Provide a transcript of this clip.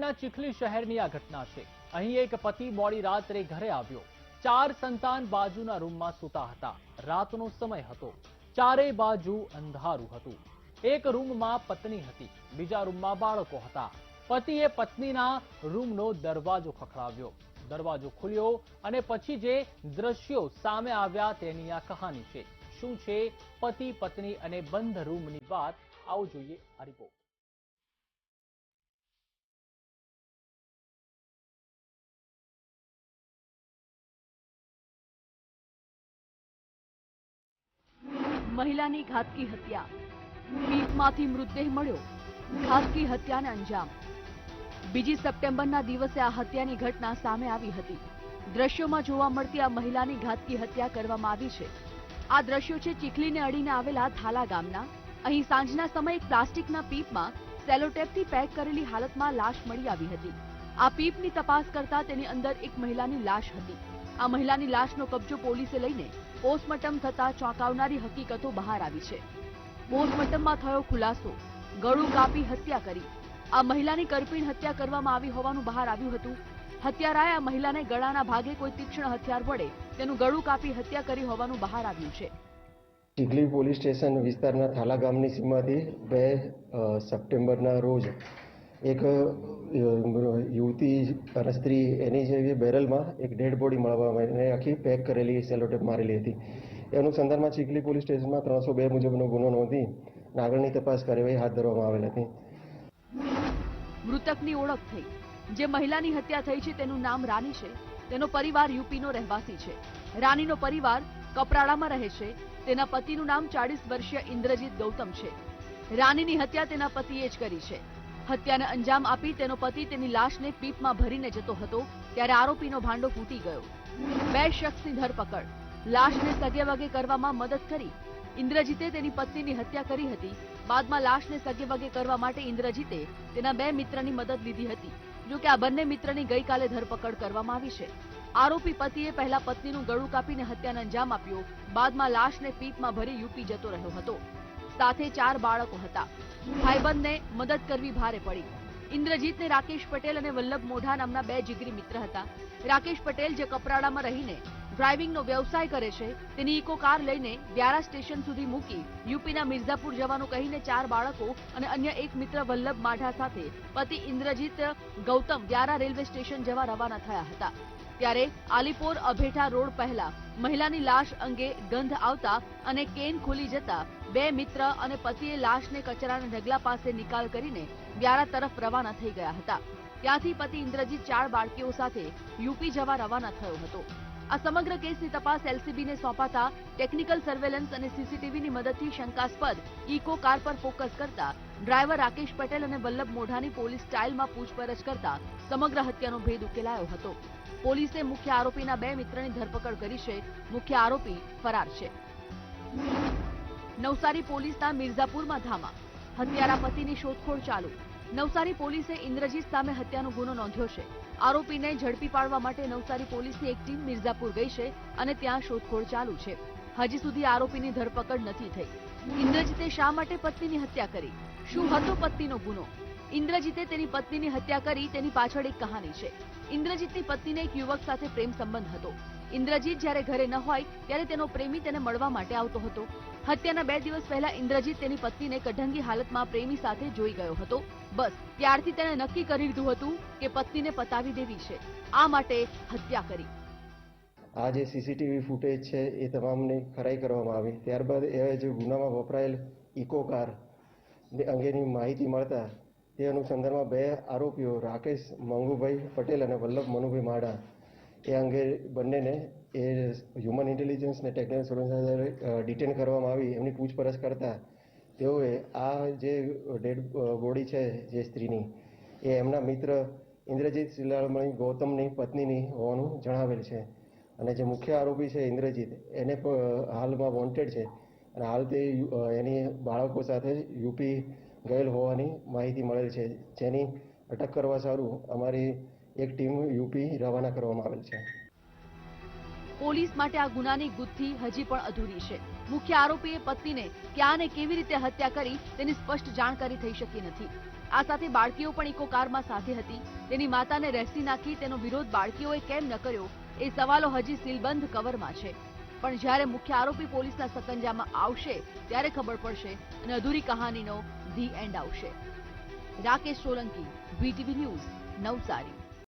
નવસારીના ચીખલી શહેરની આ ઘટના છે. અહીં એક પતિ મોડી રાત્રે ઘરે આવ્યો. ચાર સંતાન બાજુના રૂમમાં સૂતા હતા. રાતનો સમય હતો. ચારેય બાજુ અંધારું હતું. એક રૂમમાં પત્ની હતી. બીજા રૂમમાં બાળકો હતા. પતિએ પત્નીના રૂમનો દરવાજો ખખડાવ્યો. દરવાજો ખુલ્યો અને પછી જે દ્રશ્યો સામે આવ્યા તેની આ કહાની છે. શું છે? પતિ, પત્ની અને બંધ રૂમની વાત? આવો જોઈએ રિપોર્ટ મહિલાની ઘાતકી હત્યા. પીઠમાંથી મૃતદેહ મળ્યો. ઘાતકી હત્યાને અંજામ. બીજી સપ્ટેમ્બરના દિવસે આ હત્યાની ઘટના સામે આવી હતી. દ્રશ્યોમાં જોવા મળતી આ મહિલાની ઘાતકી હત્યા કરવામાં આવી છે. આ દ્રશ્યો છે ચીખલીને અડીને આવેલા થાલા ગામના. અહીં સાંજના સમયે એક પ્લાસ્ટિકના પીપમાં સેલોટેપથી પેક કરેલી હાલતમાં લાશ મળી આવી હતી. આ પીપની તપાસ કરતા તેની અંદર એક મહિલાની લાશ હતી. આ મહિલાની લાશનો કબજો પોલીસે લઈને પોસ્ટમોર્ટમ થતા ચોંકાવનારી હકીકતો બહાર આવી છે. પોસ્ટમોર્ટમમાં થયો ખુલાસો, ગળું કાપી હત્યા કરી. આ મહિલાની કરપીણ હત્યા કરવામાં આવી હોવાનું બહાર આવ્યું હતું. હત્યારાએ આ મહિલાને ગળાના ભાગે કોઈ તીક્ષ્ણ હથિયાર વડે તેનું ગળું કાપી હત્યા કરી હોવાનું બહાર આવ્યું છે. ચીખલી પોલીસ સ્ટેશન વિસ્તારના થાલા ગામની સીમાથી બે સપ્ટેમ્બરના રોજ એક યુવતી અને સ્ત્રી એની જે બેરલમાં એક ડેડ બોડી મળવા એને આખી પેક કરેલી, સેલોટેપ મારેલી હતી. એ અનુસંધાનમાં ચીખલી પોલીસ સ્ટેશનમાં ત્રણસો બે મુજબનો ગુનો નોંધી અને આગળની તપાસ કાર્યવાહી હાથ ધરવામાં આવેલ હતી. મૃતકની ઓળખ થઈ. જે મહિલાની હત્યા થઈ છે તેનું નામ રાની છે. તેનો પરિવાર યુપીનો રહેવાસી છે. રાનીનો પરિવાર કપરાડામાં રહે છે. તેના પતિનું નામ ચાળીસ વર્ષીય ઇન્દ્રજીત ગૌતમ છે. રાનીની હત્યા તેના પતિએ જ કરી છે. હત્યાને અંજામ આપી તેનો પતિ તેની લાશને પીપમાં ભરીને જતો હતો ત્યારે આરોપીનો ભાંડો ફૂટી ગયો. બે શખ્સની ધરપકડ. લાશને સગે વગે કરવામાં મદદ કરી. ઇન્દ્રજીતે તેની પત્નીની હત્યા કરી હતી. બાદમાં લાશને સગે વગે કરવા માટે ઇન્દ્રજીતે તેના બે મિત્રની મદદ લીધી હતી. જો કે આ બંને મિત્રની ગઈકાલે ધરપકડ કરવામાં આવી છે. આરોપી પતિએ પહેલા પત્નીનું ગળું કાપીને હત્યાને અંજામ આપ્યો. બાદમાં લાશને પીપમાં ભરી યુપી જતો રહ્યો હતો. સાથે ચાર બાળકો હતા. ભાઈબંધને મદદ કરવી ભારે પડી. ઇન્દ્રજીતને રાકેશ પટેલ અને વલ્લભ મોઢા નામના બે જીગરી મિત્ર હતા. રાકેશ પટેલ જે કપરાડામાં રહીને ડ્રાઇવિંગનો વ્યવસાય કરે છે, તેની ઇકો કાર લઈને વ્યારા સ્ટેશન સુધી મૂકી યુપીના મિર્ઝાપુર જવાનું કહીને ચાર બાળકો અને અન્ય એક મિત્ર વલ્લભ માઢા સાથે પતિ ઇન્દ્રજીત ગૌતમ વ્યારા રેલવે સ્ટેશન જવા રવાના થયા હતા. ત્યારે આલીપોર અભેઠા રોડ પહેલા મહિલાની લાશ અંગે ગંધ આવતા અને કેન ખુલી જતા બે મિત્ર અને પતિએ લાશને કચરાના ઢગલા પાસે નિકાલ કરીને વ્યારા તરફ રવાના થઈ ગયા હતા. ત્યાંથી પતિ ઇન્દ્રજીત ચાર બાળકીઓ સાથે યુપી જવા રવાના થયો હતો. આ સમગ્ર કેસની તપાસ એલસીબીને સોંપાતા ટેકનિકલ સર્વેલન્સ અને સીસીટીવીની મદદથી શંકાસ્પદ ઇકો કાર પર ફોકસ કરતા ડ્રાઈવર રાકેશ પટેલ અને વલ્લભ મોઢાની પોલીસ સ્ટાઇલમાં પૂછપરછ કરતા સમગ્ર હત્યાનો ભેદ ઉકેલાયો હતો. પોલીસે મુખ્ય આરોપીના બે મિત્રની ધરપકડ કરી છે. મુખ્ય આરોપી ફરાર છે. નવસારી પોલીસના મિર્ઝાપુરમાં ધામા. હત્યારા પતિની શોધખોળ ચાલુ. નવસારી પોલીસે ઇન્દ્રજીત સામે હત્યાનો ગુનો નોંધ્યો છે. આરોપીને ઝડપી પાડવા માટે નવસારી પોલીસની એક ટીમ મિર્ઝાપુર ગઈ છે અને ત્યાં શોધખોળ ચાલુ છે. હજી સુધી આરોપીની ધરપકડ નથી થઈ. ઇન્દ્રજીતે શા માટે પત્નીની હત્યા કરી? શું હતો પત્નીનો ગુનો? ઇન્દ્રજીતે તેની પત્નીની હત્યા કરી તેની પાછળ એક કહાની છે. ઇન્દ્રજીતની પત્નીને એક યુવક સાથે પ્રેમ સંબંધ હતો. ઇન્દ્રજીત જ્યારે ઘરે ન હોય, ત્યારે તેનો પ્રેમી તેને મળવા માટે આવતો હતો. હત્યાના બે દિવસ પહેલા ઇન્દ્રજીત તેની પત્નીને કઢંગી હાલતમાં પ્રેમી સાથે જોઈ ગયો હતો. બસ, ત્યારથી તેણે નક્કી કરી લીધું હતું કે પત્નીને પતાવી દેવી છે. આ માટે હત્યા કરી. આ જે સીસીટીવી ફૂટેજ છે, એ તમામની ખરાઈ કરવામાં આવી. ત્યારબાદ એ જે ગુનામાં વપરાયેલ ઇકો કાર અંગેની માહિતી મળતા તે અનુસંધાનમાં બે આરોપીઓ, રાકેશ મંગુભાઈ પટેલ અને વલ્લભ મનુભાઈ માડા. એ અંગે બંનેને એ હ્યુમન ઇન્ટેલિજન્સ ને ટેકનિકલ સર્વેલન્સ ડિટેન કરવામાં આવી. એમની પૂછપરછ કરતા તેઓએ આ જે ડેડ બોડી છે, જે સ્ત્રીની, એ એમના મિત્ર ઇન્દ્રજીત શિલાળમણી ગૌતમની પત્નીની હોવાનું જણાવેલ છે. અને જે મુખ્ય આરોપી છે ઇન્દ્રજીત, એને હાલમાં વોન્ટેડ છે. અને હાલ તે એની બાળકો સાથે યુપી ગયેલ હોવાની માહિતી મળેલ છે. જેની અટક કરવા સારું અમારી એક ટીમ યુપી રવાના કરવામાં આવેલ છે. પોલીસ માટે આ ગુનાની ગુથ્થી હજી પણ અધૂરી છે. મુખ્ય આરોપીએ પત્નીને ક્યાં કેવી રીતે હત્યા કરી તેની સ્પષ્ટ જાણકારી થઈ શકી નથી. આ સાથે બાળકીઓ પણ ઇકો કારમાં સાથે હતી. તેની માતાને રહેસી નાખી તેનો વિરોધ બાળકીઓએ કેમ ન કર્યો એ સવાલો હજી સીલબંધ કવરમાં છે. પણ જ્યારે મુખ્ય આરોપી પોલીસના સકંજામાં આવશે ત્યારે ખબર પડશે અને અધૂરી કહાનીનો ધી એન્ડ આવશે. Rakesh Solanki VTV news Navsari.